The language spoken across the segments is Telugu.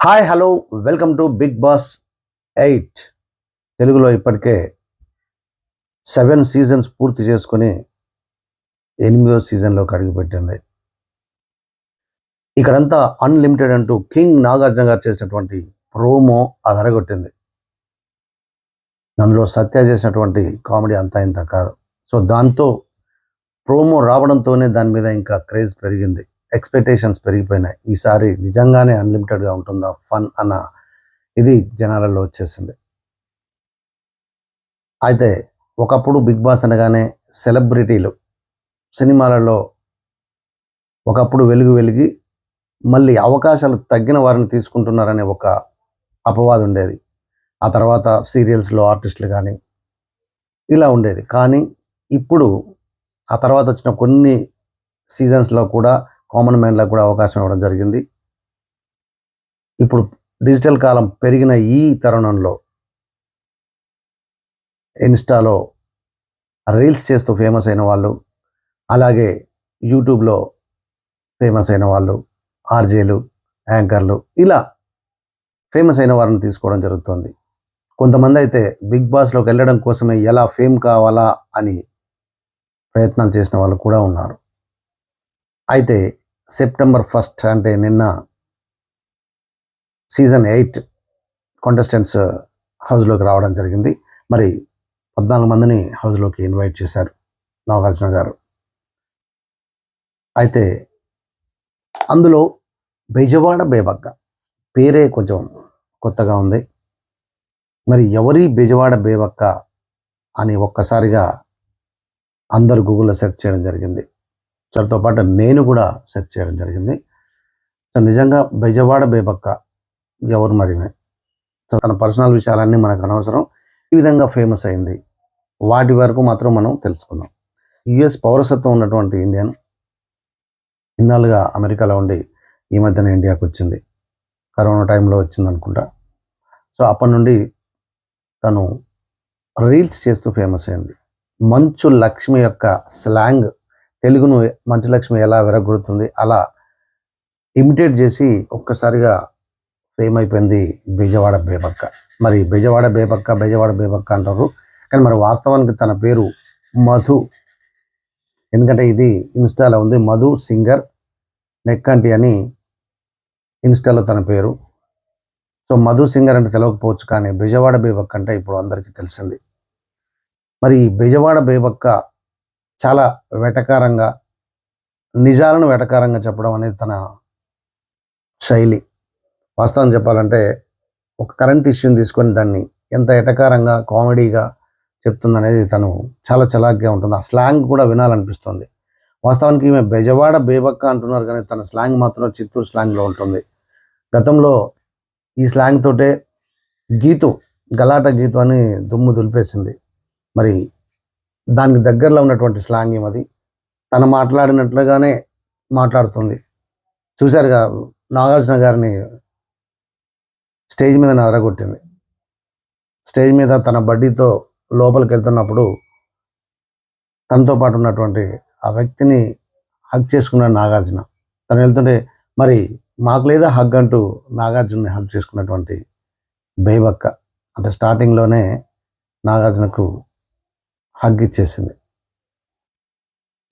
Hi hello welcome to Bigg Boss eight తెలుగులో ఇప్పటికే సెవెన్ సీజన్స్ పూర్తి చేసుకొని ఎనిమిదో సీజన్లోకి అడుగుపెట్టింది. ఇక్కడంతా అన్లిమిటెడ్ అంటూ కింగ్ నాగార్జున గారు చేసినటువంటి ప్రోమో అదరగొట్టింది. అందులో సత్య చేసినటువంటి కామెడీ అంతా ఇంత కాదు. సో దాంతో ప్రోమో రావడంతోనే దాని మీద ఇంకా క్రేజ్ పెరిగింది. ఎక్స్పెక్టేషన్స్ పెరిగిపోయినాయి. ఈసారి నిజంగానే అన్లిమిటెడ్గా ఉంటుందా? ఫన్ అన్న ఇది జనాలలో వచ్చేసింది. అయితే ఒకప్పుడు బిగ్ బాస్ అనగానే సెలబ్రిటీలు సినిమాలలో ఒకప్పుడు వెలుగు వెలిగి మళ్ళీ అవకాశాలు తగ్గిన వారిని తీసుకుంటున్నారనే ఒక అపవాదం ఉండేది. ఆ తర్వాత సీరియల్స్లో ఆర్టిస్టులు కానీ ఇలా ఉండేది. కానీ ఇప్పుడు ఆ తర్వాత వచ్చిన కొన్ని సీజన్స్లో కూడా కామన్ మ్యాన్లకు కూడా అవకాశం ఇవ్వడం జరిగింది. ఇప్పుడు డిజిటల్ కాలం పెరిగిన ఈ తరుణంలో ఇన్స్టాలో రీల్స్ చేస్తూ ఫేమస్ అయిన వాళ్ళు అలాగే యూట్యూబ్లో ఫేమస్ అయిన వాళ్ళు ఆర్జేలు యాంకర్లు ఇలా ఫేమస్ అయిన వారిని తీసుకోవడం జరుగుతుంది. కొంతమంది అయితే బిగ్ బాస్లోకి వెళ్ళడం కోసమే ఎలా ఫేమ్ కావాలా అని ప్రయత్నాలు చేసిన వాళ్ళు కూడా ఉన్నారు. అయితే సెప్టెంబర్ ఫస్ట్ అంటే నిన్న సీజన్ ఎయిట్ కాంటెస్టెంట్స్ uh, హౌస్లోకి రావడం జరిగింది. మరి పద్నాలుగు మందిని హౌస్లోకి ఇన్వైట్ చేశారు నాగార్జున గారు. అయితే అందులో బెజవాడ బేబక్క పేరే కొంచెం కొత్తగా ఉంది. మరి ఎవరి బెజవాడ బేబక్క అని ఒక్కసారిగా అందరు గూగుల్లో సెర్చ్ చేయడం జరిగింది. సార్తో పాటు నేను కూడా సెర్చ్ చేయడం జరిగింది. సో నిజంగా బెజవాడ బేబక్క ఎవరు మరి సో తన పర్సనల్ విషయాలన్నీ మనకు అనవసరం. ఈ విధంగా ఫేమస్ అయింది. వాటి వరకు మాత్రం మనం తెలుసుకుందాం. యుఎస్ పౌరసత్వం ఉన్నటువంటి ఇండియన్ ఇన్నాళ్ళుగా అమెరికాలో ఉండి ఈ మధ్యన ఇండియాకు వచ్చింది. కరోనా టైంలో వచ్చింది అనుకుంటా. సో అప్పటి నుండి తను రీల్స్ చేస్తూ ఫేమస్ అయింది. మంచు లక్ష్మి యొక్క స్లాంగ్ తెలుగును మంచులక్ష్మి ఎలా విరగొడుతుంది అలా ఇమిటేట్ చేసి ఒక్కసారిగా ఫేమ్ అయిపోయింది బెజవాడ బేబక్క. మరి బెజవాడ బేబక్క బెజవాడ బేబక్క అంటారు. కానీ మరి వాస్తవానికి తన పేరు మధు. ఎందుకంటే ఇది ఇన్స్టాలో ఉంది మధు సింగర్ నెక్కంటి అని ఇన్స్టాలో తన పేరు. సో మధు సింగర్ అంటే తెలియకపోవచ్చు కానీ బెజవాడ బేబక్క అంటే ఇప్పుడు అందరికీ తెలిసింది. మరి ఈ బెజవాడ బేబక్క చాలా వెటకారంగా నిజాలను వెటకారంగా చెప్పడం అనేది తన శైలి. వాస్తవం చెప్పాలంటే ఒక కరెంట్ ఇష్యూని తీసుకొని దాన్ని ఎంత ఎటకారంగా కామెడీగా చెప్తుందనేది తను చాలా చలాక్గా ఉంటుంది. ఆ స్లాంగ్ కూడా వినాలనిపిస్తుంది. వాస్తవానికి ఈమె బెజవాడ బేబక్క అంటున్నారు కానీ తన స్లాంగ్ మాత్రం చిత్తూరు స్లాంగ్లో ఉంటుంది. గతంలో ఈ స్లాంగ్ తోటే గీతు గలాట గీతు అని దుమ్ము దులిపేసింది. మరి దానికి దగ్గరలో ఉన్నటువంటి స్లాంగ్ అది? తను మాట్లాడినట్లుగానే మాట్లాడుతుంది. చూశారుగా నాగార్జున గారిని స్టేజ్ మీద నరగొట్టింది. స్టేజ్ మీద తన బడ్డీతో లోపలికి వెళ్తున్నప్పుడు తనతో పాటు ఉన్నటువంటి ఆ వ్యక్తిని హగ్ చేసుకున్నాడు నాగార్జున. తను వెళ్తుంటే మరి మాకు లేదా హగ్? అంటూ నాగార్జున్ని హగ్ చేసుకున్నటువంటి బేబక్క. అంటే స్టార్టింగ్లోనే నాగార్జునకు హగ్ ఇచ్చేసింది.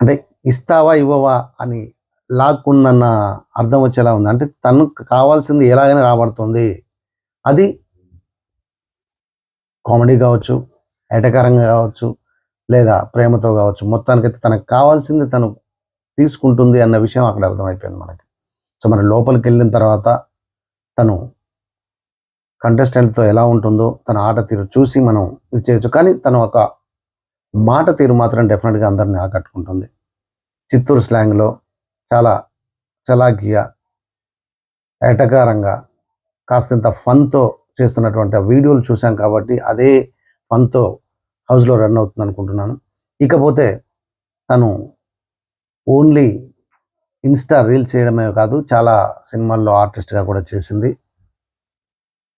అంటే ఇస్తావా ఇవ్వవా అని లాక్కుందన్న అర్థం వచ్చేలా ఉంది. అంటే తనకు కావాల్సింది ఎలాగైనా రాబడుతుంది. అది కామెడీ కావచ్చు ఎటకారంగా కావచ్చు లేదా ప్రేమతో కావచ్చు. మొత్తానికైతే తనకు కావాల్సింది తను తీసుకుంటుంది అన్న విషయం అక్కడ అర్థమైపోయింది మనకి. సో మరి లోపలికి వెళ్ళిన తర్వాత తను కంటెస్టెంట్తో ఎలా ఉంటుందో తన ఆట తీరు చూసి మనం ఇది చేయొచ్చు. కానీ తను ఒక మాట తీరు మాత్రం డెఫినెట్గా అందరిని ఆకట్టుకుంటుంది. చిత్తూరు స్లాంగ్లో చాలా చలాకీగా ఎటకారంగా కాస్తంత ఫన్తో చేస్తున్నటువంటి ఆ వీడియోలు చూసాం కాబట్టి అదే ఫన్తో హౌస్లో రన్ అవుతుంది అనుకుంటున్నాను ఇకపోతే తను ఓన్లీ ఇన్స్టా రీల్స్ చేయడమే కాదు చాలా సినిమాల్లో ఆర్టిస్ట్గా కూడా చేసింది.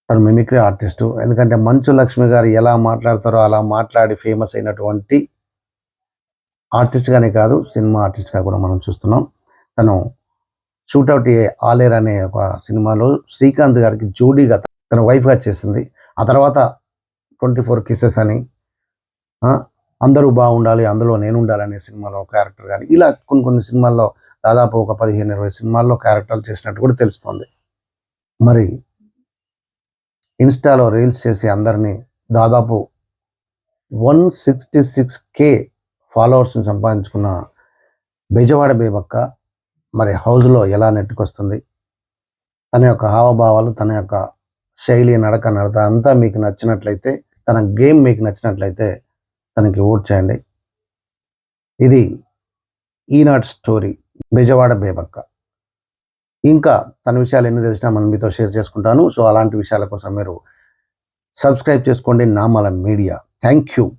తను మిమిక్రీ ఆర్టిస్టు. ఎందుకంటే మంచు లక్ష్మి గారు ఎలా మాట్లాడతారో అలా మాట్లాడి ఫేమస్ అయినటువంటి ఆర్టిస్ట్గానే కాదు సినిమా ఆర్టిస్ట్గా కూడా మనం చూస్తున్నాం. తను షూట్అవుట్ ఏ ఆలేర్ అనే ఒక సినిమాలో శ్రీకాంత్ గారికి జోడీగా తన వైఫ్గా చేసింది. ఆ తర్వాత ట్వంటీ ఫోర్ కిసెస్ అని అందరూ బాగుండాలి అందులో నేను ఉండాలనే సినిమాలో క్యారెక్టర్ కానీ ఇలా కొన్ని కొన్ని సినిమాల్లో దాదాపు ఒక పదిహేను ఇరవై సినిమాల్లో క్యారెక్టర్లు చేసినట్టు కూడా తెలుస్తుంది. మరి ఇన్స్టాలో రీల్స్ చేసి అందరినీ దాదాపు వన్ సిక్స్టీ సిక్స్ కే ఫాలోవర్స్ని సంపాదించుకున్న బెజవాడ బేబక్క మరి హౌస్లో ఎలా నెట్టుకొస్తుంది? తన యొక్క హావభావాలు తన యొక్క శైలి నడక నడత అంతా మీకు నచ్చినట్లయితే తన గేమ్ మీకు నచ్చినట్లయితే తనకి ఓట్ చేయండి. ఇది ఈనాటి స్టోరీ బెజవాడ బేబక్క. ఇంకా తన విషయాలు ఎన్ని తెలిసినా మనం మీతో షేర్ చేసుకుంటాను. సో అలాంటి విషయాల కోసం మీరు సబ్స్క్రైబ్ చేసుకోండి నామల మీడియా. Thank you.